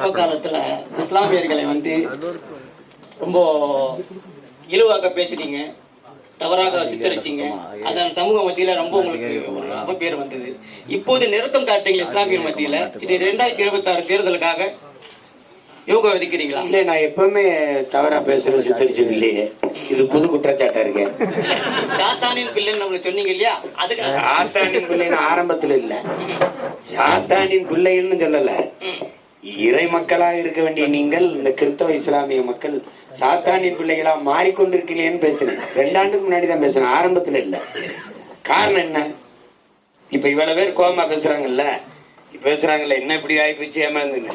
ஆரம்ப காலத்துல இஸ்லாமியர்களை வந்து ரொம்ப இழிவாக பேசுறீங்க தவறாக சித்தரிச்சீங்க. அதன் சமூக மத்தியில ரொம்ப உங்களுக்கு ஒரு அவப்பேர் வந்தது. இப்போது நெருக்கம் காட்டுறீங்க இஸ்லாமியர் மத்தியில. இது ரெண்டாயிரத்தி இருபத்தி ஆறு தேர்தலுக்காக யோகா விதிக்கிறீங்களா? இல்ல நான் எப்பவுமே தவறா பேசுறது சித்தரிச்சது இல்லையே. இது புது குற்றச்சாட்டா இருக்கு? சாத்தானின் பிள்ளைன்னு நம்மளுக்கு சொன்னீங்க இல்லையா? அதுக்கு சாத்தானின் பிள்ளைன்னு ஆரம்பத்துல இல்ல. சாத்தானின் பிள்ளைகள்னு சொல்லல. இறை மக்களாக இருக்க வேண்டிய நீங்கள் இந்த கிறிஸ்தவ இஸ்லாமிய மக்கள் சாத்தானின் பிள்ளைகளா மாறிக்கொண்டிருக்கிறீங்கன்னு பேசினேன். ரெண்டாண்டுக்கு முன்னாடி தான் பேசினேன். ஆரம்பத்துல இல்ல. காரணம் என்ன? இப்ப இவ்வளவு பேர் கோமா பேசுகிறாங்கல்ல பேசுறாங்கல்ல என்ன இப்படி ஆகிப்போச்சு ஏமாந்துன்னு.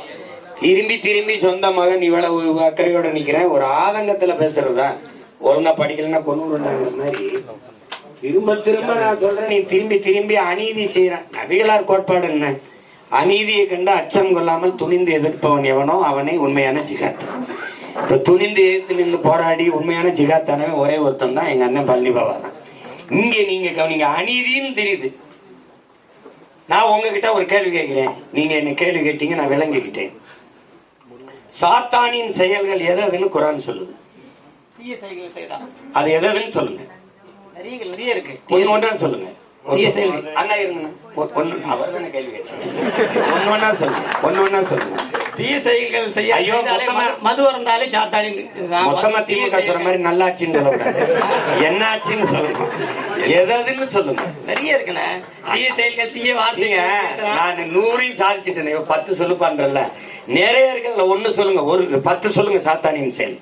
திரும்பி திரும்பி சொந்த மகன் இவ்வளவு அக்கறையோட நிக்கிறேன். ஒரு ஆதங்கத்தில் பேசுறதா? ஒழுங்கா படிக்கலன்னா கொண்டு மாதிரி. திரும்ப திரும்ப நான் சொல்றேன் நீ திரும்பி திரும்பி அநீதி செய்யறேன் நபிகளார் கோட்பாடு என்ன? அநீதியை கண்டு அச்சம் கொள்ளாமல் துணிந்து எதிர்ப்பவன் எவனோ அவனை உண்மையான ஜிகாத். இப்ப துணிந்து எதிர்த்து நின்று போராடி உண்மையான ஜிகாத்தானவன் ஒரே ஒருத்தன் தான் எங்க அண்ணன் பழனி பாபா தான். இங்க நீங்க கவனிங்க அநீதின்னு தெரியுது. நான் உங்ககிட்ட ஒரு கேள்வி கேட்கிறேன். நீங்க என்ன கேள்வி கேட்டீங்க நான் விளங்கிக்கிட்டேன். சாத்தானின் செயல்கள் எதுன்னு குரான் சொல்லுது. அது எதுன்னு சொல்லுங்க. ஒண்ணு ஒன்றா சொல்லுங்க. அண்ணா இருங்கண்ணா. ஒ- ஒண்ணு அவர் தானே கேள்வி ஒண்ணு ஒண்ணா சொல்லுங்க செயல்கள் செய்ய ஐயோ, மது- இருந்தாலே இதுதான். மொத்தமா தீய திமுக சொல்ற மாதிரி நல்லாட்சின்னு சொல்லக்கூடாது என்ன ஆட்சின்னு சொல்லணும். சொல்லுங்க. நிறைய இருக்குண்ணே. தீய செயல்கள் தீய வார்த்தைகள் நான் நூறையும் சாதிச்சிட்டேன். பத்து சொல்லு பண்றல நிறைய இருக்கிறதுல ஒண்ணு சொல்லுங்க. ஒரு பத்து சொல்லுங்க சாத்தானின் செயல்.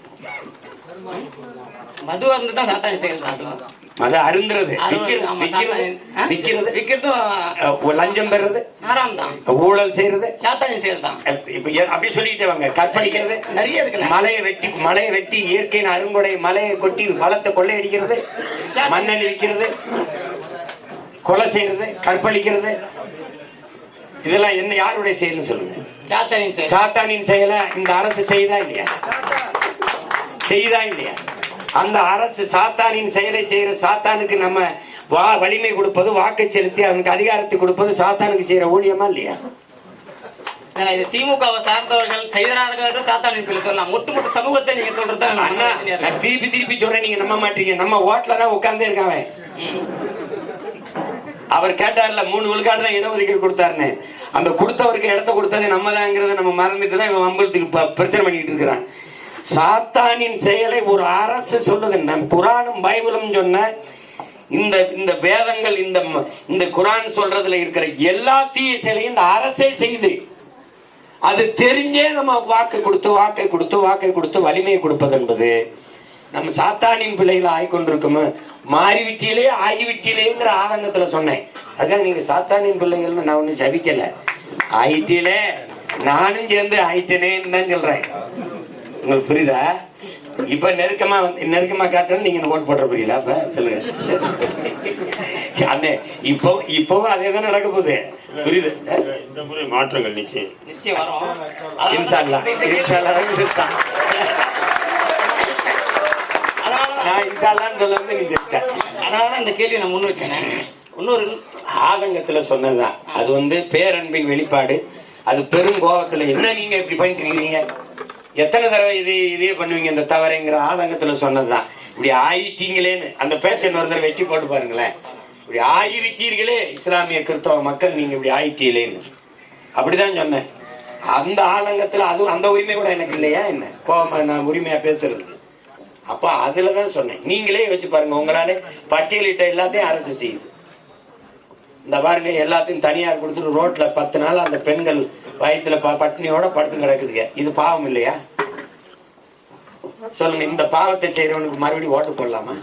மது இருந்து தான் சாத்தானின் செயல் தான் அது அருந்துறது. விக்கிறது. விக்கிறதும் லஞ்சம் பெறுறது. ஆறாம் தான் ஊழல் செய்யறது சாத்தானின் செயல் தான் அப்படி சொல்லிட்டு வாங்க. கற்பழிக்கிறது. நிறைய இருக்குண்ணே. மலையை வெட்டி மலையை வெட்டி இயற்கையின் அருங்கொடை மலையை கொட்டி வளத்தை கொள்ளையடிக்கிறது. மண்ணெண்ணெய் விற்கிறது கொலை செய்யறது கற்பழிக்கிறது. இதெல்லாம் என்ன யாருடைய செயல்னு சொல்லுங்க? சாத்தானின் செயல். சாத்தானின் செயலை இந்த அரசு செய்தா இல்லையா? செய்தா இல்லையா? அந்த அரசு சாத்தானின் செயலை செய்யற சாத்தானுக்கு நம்ம வா வலிமை கொடுப்பது வாக்கை செலுத்தி அவனுக்கு அதிகாரத்தை கொடுப்பது சாத்தானுக்கு செய்யற ஊழியமா இல்லையா? இது திமுகவை சார்ந்தவர்கள் செய்கிறார்கள் என்று சாத்தானின் பிள்ளை சொல்லலாம். ஒட்டுமொத்த சமூகத்தை நீங்க சொல்றது அண்ணா நான் திருப்பி திருப்பி சொல்றேன். நீங்க நம்ப மாட்டீங்க. நம்ம ஓட்டுல தான் உட்கார்ந்தே இருக்காங்க அவர் கேட்டார்ல மூணு விழுக்காடு தான் இடஒதுக்கீடு கொடுத்தாருன்னு. அந்த கொடுத்தவருக்கு இடத்த கொடுத்தது நம்ம தாங்கிறத நம்ம மறந்துட்டு தான் இவன் வம்பளத்துக்கு ப- பிரச்சனை பண்ணிட்டு இருக்கிறான். சாத்தானின் செயலை ஒரு அரசு சொல்லுது. நம் குரானும் பைபிளும் சொன்ன இந்த இந்த வேதங்கள் இந்த ம- இந்த குரான் சொல்றதுல இருக்கிற எல்லா தீய செயலையும் இந்த அரசே செய்து. அது தெரிஞ்சே நம்ம வாக்கு கொடுத்து வாக்கை கொடுத்து வாக்கை கொடுத்து வலிமையை கொடுப்பது என்பது நம்ம சாத்தானின் பிள்ளைகளை ஆய்கொண்டிருக்கோமோ? மாறிவிட்டியிலே ஆகிவிட்டியிலேங்கிற ஆதங்கத்துல சொன்னேன். அதுக்காக நீங்க சாத்தானின் பிள்ளைகள்னு நான் ஒன்றும் சபிக்கல ஆயிட்டியிலே நானும் சேர்ந்து ஆயிட்டேனேன்னு தான் சொல்றேன். உங்களுக்கு புரியுதா? இப்ப நெருக்கமா வந்து நெருக்கமா காட்டுறது நீங்க ஓட்டு போடுற புரியல அப்ப சொல்லுங்க. அண்ணே இப்போ இப்போவும் அதே தான் நடக்க போகுது. புரியுது? இந்த முறை மாற்றங்கள் நிச்சயம். நிச்சயம் வரும். இன்சால்லா இன்சால்லா நான் இன்சால்லான்னு சொல்ல வந்து நீ இந்த கேள்வி நான் முன் வச்சேன் இன்னொரு ஆதங்கத்துல சொன்னதுதான். அது வந்து பேரன்பின் வெளிப்பாடு. அது பெரும் கோபத்துல என்ன நீங்க இப்படி பண்ணிட்டு இருக்கீங்க எத்தனை தடவை இது இதே பண்ணுவீங்க இந்த தவறைங்கிற ஆதங்கத்தில் சொன்னதுதான். இப்படி ஆயிட்டீங்களேன்னு அந்த பேச்சை இன்னொரு தடவை வெட்டி போட்டு பாருங்களேன். இப்படி ஆகிவிட்டீர்களே இஸ்லாமிய கிறிஸ்தவ மக்கள் நீங்கள் இப்படி ஆயிட்டீங்களேன்னு. அப்படிதான் சொன்னேன். அந்த ஆதங்கத்தில் அதுவும் அந்த உரிமை கூட எனக்கு இல்லையா என்ன? கோபமா நான் உரிமையாக பேசுறது? அப்போ அதில் தான் சொன்னேன். நீங்களே வச்சு பாருங்க உங்களாலே பட்டியலிட்ட எல்லாத்தையும் அரசு செய்யுது. இந்த பாருங்க எல்லாத்தையும் தனியார் கொடுத்துட்டு ரோட்டில் பத்து நாள் அந்த பெண்கள் வயிற்றுல ப பட்டினியோட படுத்து கிடக்குதுங்க. இது பாவம் இல்லையா? சொல்லுங்க இந்த பாவத்தை செய்யறவனுக்கு மறுபடியும் ஓட்டு போடலாமா?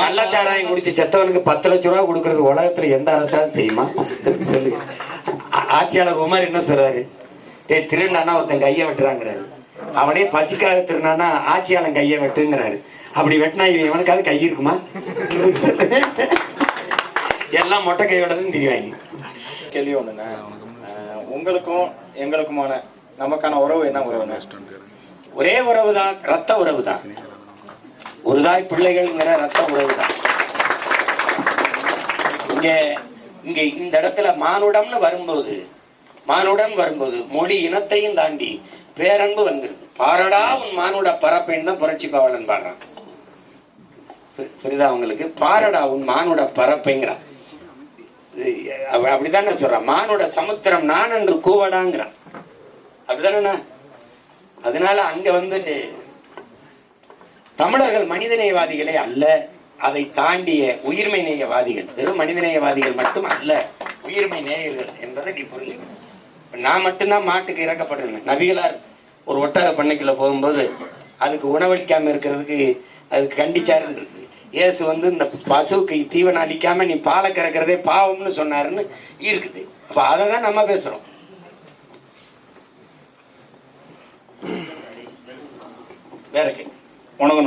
கள்ளச்சாராயம் குடிச்சு செத்தவனுக்கு பத்து லட்ச ரூபா கொடுக்கறது உலகத்துல எந்த அரசாவது செய்யுமா? சொல்லுங்க. ஆட்சியாளர் உமர் என்ன சொல்றாரு? டேய் திருநானா ஒருத்தன் கையை வெட்டுறாங்கிறாரு. அவனே பசிக்காக திருநானா ஆட்சியாளன் கையை வெட்டுங்கிறாரு. அப்படி வெட்டினா இவன் இவனுக்காவது கை இருக்குமா? எல்லாம் மொட்டை கையோட தான் தெரிவாங்க. கேள்வி ஒண்ணுண்ணே உங்களுக்கும் எங்களுக்குமான நமக்கான உறவு என்ன உறவுண்ணே ஒரே உறவு தான் ரத்த உறவு தான் ஒரு தாய் பிள்ளைகள்ங்கிற ரத்த உறவு தான் இங்க இங்க இந்த இடத்துல மானுடம்னு வரும்போது மானுடம் வரும்போது மொழி இனத்தையும் தாண்டி பேரன்பு வந்துருது. பாரடா உன் மானுட பரப்பைன்னு தான் புரட்சி பாவலன் பாடுறான். புரியுதா உங்களுக்கு பாரடா உன் மானுட பரப்பைங்கிறான். அப்படித்தானே சொல்றான்? மானுட சமுத்திரம் நான் என்று கூவடாங்கிறான். அப்படித்தானே அதனால அங்க வந்து தமிழர்கள் மனிதநேயவாதிகளே அல்ல. அதை தாண்டிய உயிர்மை நேயவாதிகள் வெறும் மனிதநேயவாதிகள் மட்டும் அல்ல. உயிர்மை நேயர்கள் என்பதை நீ புரிஞ்சுக்கணும் நான் மட்டும்தான் மாட்டுக்கு இறக்கப்படுறேன் நபிகளார் ஒரு ஒட்டக பண்ணைக்குள்ள போகும்போது அதுக்கு உணவளிக்காம இருக்கிறதுக்கு அதுக்கு கண்டிச்சாருன்னு இருக்கு. இயேசு வந்து இந்த பசுவுக்கு தீவனம் அளிக்காம நீ பாலை கறக்கிறதே பாவம்னு சொன்னாருன்னு இருக்குது. அப்போ அதை தான் நம்ம பேசுறோம். வேற கேள்வி உனக்கு